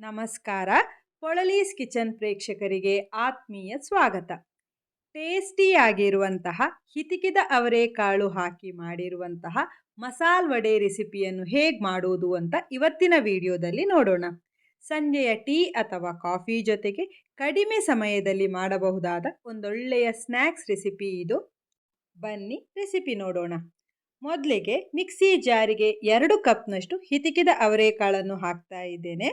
ನಮಸ್ಕಾರ. ಪೊಳಲೀಸ್ ಕಿಚನ್ ಪ್ರೇಕ್ಷಕರಿಗೆ ಆತ್ಮೀಯ ಸ್ವಾಗತ. ಟೇಸ್ಟಿಯಾಗಿರುವಂತಹ, ಹಿತಿಕಿದ ಅವರೆಕಾಳು ಹಾಕಿ ಮಾಡಿರುವಂತಹ ಮಸಾಲ್ ವಡೆ ರೆಸಿಪಿಯನ್ನು ಹೇಗೆ ಮಾಡುವುದು ಅಂತ ಇವತ್ತಿನ ವಿಡಿಯೋದಲ್ಲಿ ನೋಡೋಣ. ಸಂಜೆಯ ಟೀ ಅಥವಾ ಕಾಫಿ ಜೊತೆಗೆ ಕಡಿಮೆ ಸಮಯದಲ್ಲಿ ಮಾಡಬಹುದಾದ ಒಂದೊಳ್ಳೆಯ ಸ್ನ್ಯಾಕ್ಸ್ ರೆಸಿಪಿ ಇದು. ಬನ್ನಿ ರೆಸಿಪಿ ನೋಡೋಣ. ಮೊದಲಿಗೆ ಮಿಕ್ಸಿ ಜಾರಿಗೆ ಎರಡು ಕಪ್ನಷ್ಟು ಹಿತಿಕಿದ ಅವರೆಕಾಳನ್ನು ಹಾಕ್ತಾ ಇದ್ದೇನೆ.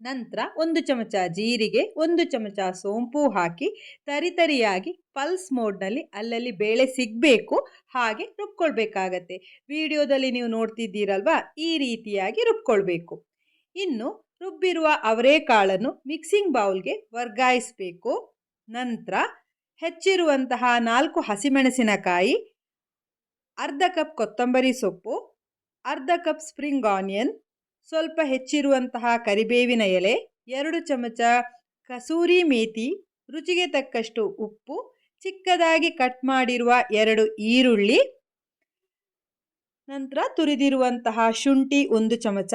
ನಂತರ ಒಂದು ಚಮಚ ಜೀರಿಗೆ, ಒಂದು ಚಮಚ ಸೋಂಪು ಹಾಕಿ ತರಿತರಿಯಾಗಿ ಪಲ್ಸ್ ಮೋಡ್ನಲ್ಲಿ ಅಲ್ಲಲ್ಲಿ ಬೇಳೆ ಸಿಗಬೇಕು, ಹಾಗೆ ರುಬ್ಕೊಳ್ಬೇಕಾಗತ್ತೆ. ವಿಡಿಯೋದಲ್ಲಿ ನೀವು ನೋಡ್ತಿದ್ದೀರಲ್ವಾ, ಈ ರೀತಿಯಾಗಿ ರುಬ್ಕೊಳ್ಬೇಕು. ಇನ್ನು ರುಬ್ಬಿರುವ ಅವರೆಕಾಳನ್ನು ಮಿಕ್ಸಿಂಗ್ ಬೌಲ್ಗೆ ವರ್ಗಾಯಿಸಬೇಕು. ನಂತರ ಹೆಚ್ಚಿರುವಂತಹ ನಾಲ್ಕು ಹಸಿಮೆಣಸಿನಕಾಯಿ, ಅರ್ಧ ಕಪ್ ಕೊತ್ತಂಬರಿ ಸೊಪ್ಪು, ಅರ್ಧ ಕಪ್ ಸ್ಪ್ರಿಂಗ್ ಆನಿಯನ್ ಸ್ವಲ್ಪ ಹೆಚ್ಚಿರುವಂತಹ ಕರಿಬೇವಿನ ಎಲೆ, ಎರಡು ಚಮಚ ಕಸೂರಿ ಮೇಥಿ ರುಚಿಗೆ ತಕ್ಕಷ್ಟು ಉಪ್ಪು, ಚಿಕ್ಕದಾಗಿ ಕಟ್ ಮಾಡಿರುವ ಎರಡು ಈರುಳ್ಳಿ, ನಂತರ ತುರಿದಿರುವಂತಹ ಶುಂಠಿ ಒಂದು ಚಮಚ,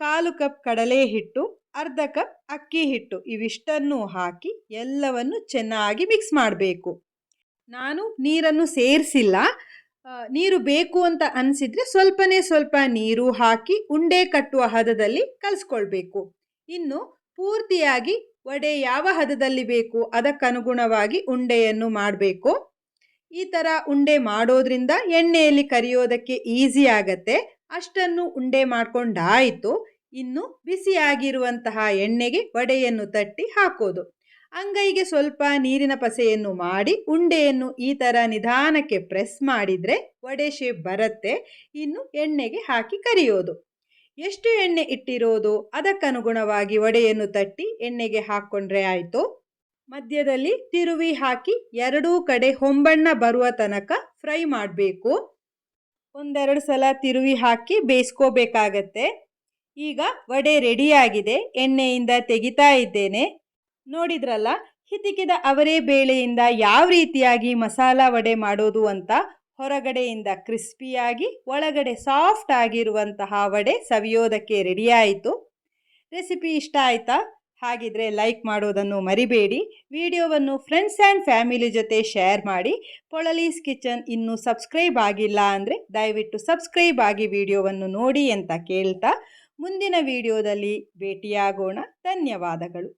ಕಾಲು ಕಪ್ ಕಡಲೆ ಹಿಟ್ಟು, ಅರ್ಧ ಕಪ್ ಅಕ್ಕಿ ಹಿಟ್ಟು ಇವಿಷ್ಟನ್ನು ಹಾಕಿ ಎಲ್ಲವನ್ನು ಚೆನ್ನಾಗಿ ಮಿಕ್ಸ್ ಮಾಡಬೇಕು. ನಾನು ನೀರನ್ನು ಸೇರಿಸಿಲ್ಲ. ನೀರು ಬೇಕು ಅಂತ ಅನಿಸಿದರೆ ಸ್ವಲ್ಪನೇ ಸ್ವಲ್ಪ ನೀರು ಹಾಕಿ ಉಂಡೆ ಕಟ್ಟುವ ಹದದಲ್ಲಿ ಕಲಿಸ್ಕೊಳ್ಬೇಕು. ಇನ್ನು ಪೂರ್ತಿಯಾಗಿ ವಡೆ ಯಾವ ಹದದಲ್ಲಿ ಬೇಕು ಅದಕ್ಕನುಗುಣವಾಗಿ ಉಂಡೆಯನ್ನು ಮಾಡಬೇಕು. ಈ ಥರ ಉಂಡೆ ಮಾಡೋದ್ರಿಂದ ಎಣ್ಣೆಯಲ್ಲಿ ಕರಿಯೋದಕ್ಕೆ ಈಸಿ ಆಗತ್ತೆ. ಅಷ್ಟನ್ನು ಉಂಡೆ ಮಾಡಿಕೊಂಡಾಯಿತು. ಇನ್ನು ಬಿಸಿಯಾಗಿರುವಂತಹ ಎಣ್ಣೆಗೆ ವಡೆಯನ್ನು ತಟ್ಟಿ ಹಾಕೋದು. ಅಂಗೈಗೆ ಸ್ವಲ್ಪ ನೀರಿನ ಪಸೆಯನ್ನು ಮಾಡಿ ಉಂಡೆಯನ್ನು ಈ ಥರ ನಿಧಾನಕ್ಕೆ ಪ್ರೆಸ್ ಮಾಡಿದರೆ ವಡೆ ಶೇಪ್ ಬರುತ್ತೆ. ಇನ್ನು ಎಣ್ಣೆಗೆ ಹಾಕಿ ಕರಿಯೋದು. ಎಷ್ಟು ಎಣ್ಣೆ ಇಟ್ಟಿರೋದು? ಅದಕ್ಕನುಗುಣವಾಗಿ ವಡೆಯನ್ನು ತಟ್ಟಿ ಎಣ್ಣೆಗೆ ಹಾಕ್ಕೊಂಡ್ರೆ ಆಯಿತು. ಮಧ್ಯದಲ್ಲಿ ತಿರುವಿ ಹಾಕಿ ಎರಡೂ ಕಡೆ ಹೊಂಬಣ್ಣ ಬರುವ ತನಕ ಫ್ರೈ ಮಾಡಬೇಕು. ಒಂದೆರಡು ಸಲ ತಿರುವಿ ಹಾಕಿ ಬೇಯಿಸ್ಕೋಬೇಕಾಗತ್ತೆ. ಈಗ ವಡೆ ರೆಡಿಯಾಗಿದೆ ಎಣ್ಣೆಯಿಂದ ತೆಗಿತಾ ಇದ್ದೇನೆ. ನೋಡಿದ್ರಲ್ಲ? ಹಿತಿಕಿದ ಅವರೇ ಬೇಳೆಯಿಂದ ಯಾವ ರೀತಿಯಾಗಿ ಮಸಾಲ ವಡೆ ಮಾಡೋದು ಅಂತ ಹೊರಗಡೆಯಿಂದ ಕ್ರಿಸ್ಪಿಯಾಗಿ, ಒಳಗಡೆ ಸಾಫ್ಟ್ ಆಗಿರುವಂತಹ ವಡೆ ಸವಿಯೋದಕ್ಕೆ ರೆಡಿಯಾಯಿತು. ರೆಸಿಪಿ ಇಷ್ಟ ಆಯಿತಾ? ಹಾಗಿದ್ರೆ ಲೈಕ್ ಮಾಡೋದನ್ನು ಮರಿಬೇಡಿ. ವಿಡಿಯೋವನ್ನು ಫ್ರೆಂಡ್ಸ್ ಆ್ಯಂಡ್ ಫ್ಯಾಮಿಲಿ ಜೊತೆ ಶೇರ್ ಮಾಡಿ. ಪೊಳಲೀಸ್ ಕಿಚನ್ ಇನ್ನೂ ಸಬ್ಸ್ಕ್ರೈಬ್ ಆಗಿಲ್ಲ ಅಂದರೆ ದಯವಿಟ್ಟು ಸಬ್ಸ್ಕ್ರೈಬ್ ಆಗಿ ವಿಡಿಯೋವನ್ನು ನೋಡಿ ಅಂತ ಕೇಳ್ತಾ ಮುಂದಿನ ವಿಡಿಯೋದಲ್ಲಿ ಭೇಟಿಯಾಗೋಣ. ಧನ್ಯವಾದಗಳು.